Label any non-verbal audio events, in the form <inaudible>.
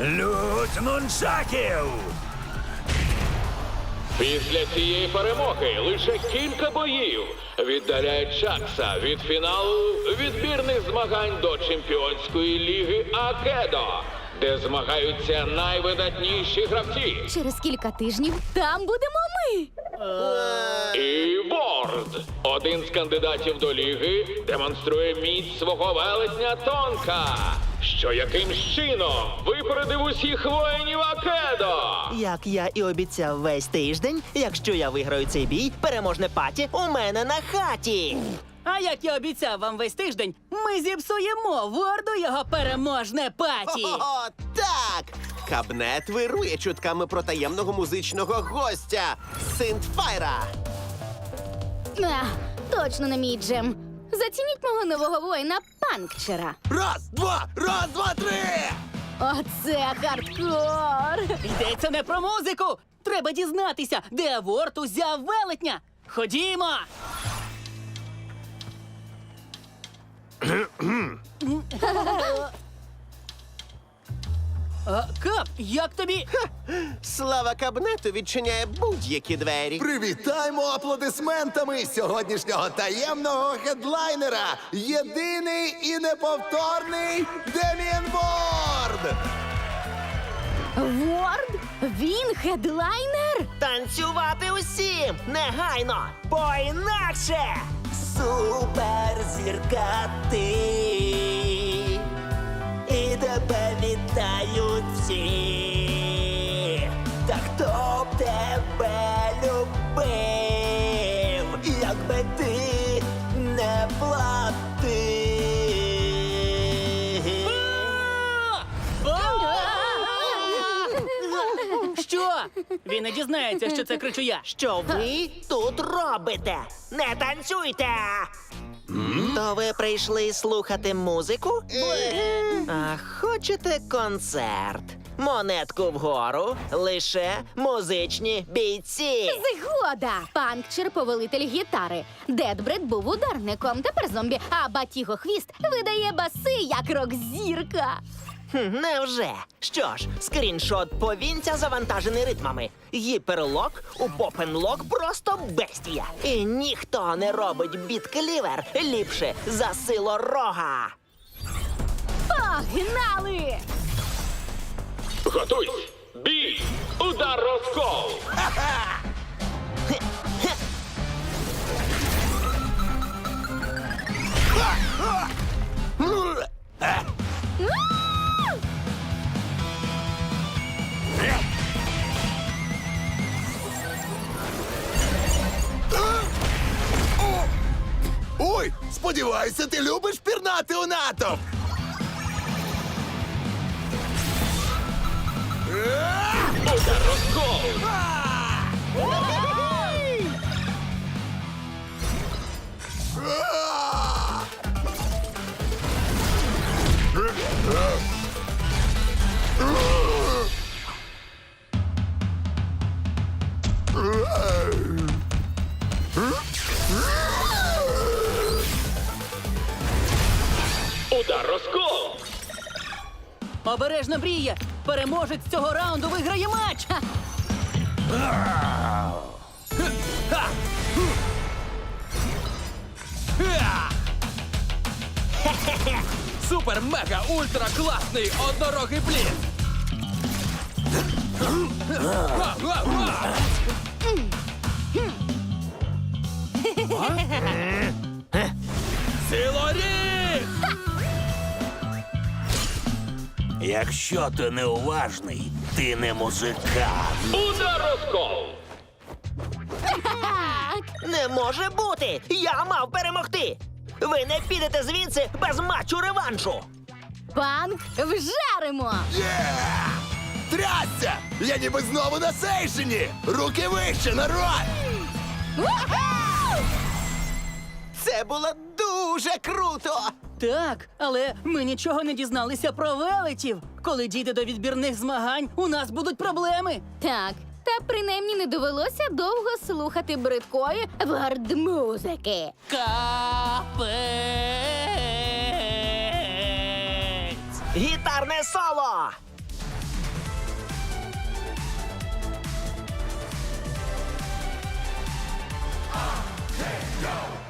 Лють нунчаків! Після цієї перемоги лише кілька боїв віддаляють Чакса від фіналу відбірних змагань до чемпіонської ліги Акедо, де змагаються найвидатніші гравці. Через кілька тижнів там будемо ми. І Ворд, один з кандидатів до ліги, демонструє міць свого велетня Тонка, що якимсь чином випередив усіх воїнів Акедо. Як я і обіцяв весь тиждень, якщо я виграю цей бій, переможне паті у мене на хаті. А як я обіцяв вам весь тиждень, ми зіпсуємо ворду його переможне паті. О, так! Кабнет вирує чутками про таємного музичного гостя Синтфайра. А, точно не мій джем. Зацініть мого нового воїна панкчера. Раз, два, раз, два, три! Оце хардкор. Йдеться не про музику. Треба дізнатися, де Ворд узяв велетня. Ходімо. <clears throat> <clears throat> А, Кап, як тобі? Слава кабнету відчиняє будь-які двері. Привітаємо аплодисментами сьогоднішнього таємного хедлайнера. Єдиний і неповторний Деміан Ворд! Ворд? Він хедлайнер? Танцювати усім негайно, бо інакше суперзірка ти. Тебе вітають всі. Та хто б тебе любив, якби ти не платив. Що? Він не дізнається, що це кричу я. Що ви тут робите? Не танцюйте! То ви прийшли слухати музику? А хочете концерт? Монетку вгору, лише музичні бійці. Згода! Панкчер повелитель гітари. Дедбред був ударником, тепер зомбі, а Батіго хвіст видає баси як рок-зірка. Хм, Невже? Що ж, скріншот повінця завантажений ритмами. Гіперлок у попенлок просто бестія. І ніхто не робить біт-клівер ліпше за сило рога. Погнали! Готуйсь! Бій! Удар розкол! Сподіваюся, ти любиш пірнати у натовп! Удар розкол! Удар розкол! Обережно бріє! Переможець цього раунду виграє матч! Ха! Супер мега ультра класний однорогий блін! Ва, Якщо ти неуважний, ти не музикант. Удар розкол! Не може бути! Я мав перемогти! Ви не підете звідси без матчу реваншу! Панк вжаримо! Є! Трясся! Я ніби знову на сейшені! Руки вище, народ! Це було дуже круто! Так, але ми нічого не дізналися про велетів. Коли дійде до відбірних змагань, у нас будуть проблеми. Так, та принаймні не довелося довго слухати бридкої вардмузики. Капець! Гітарне соло! Go!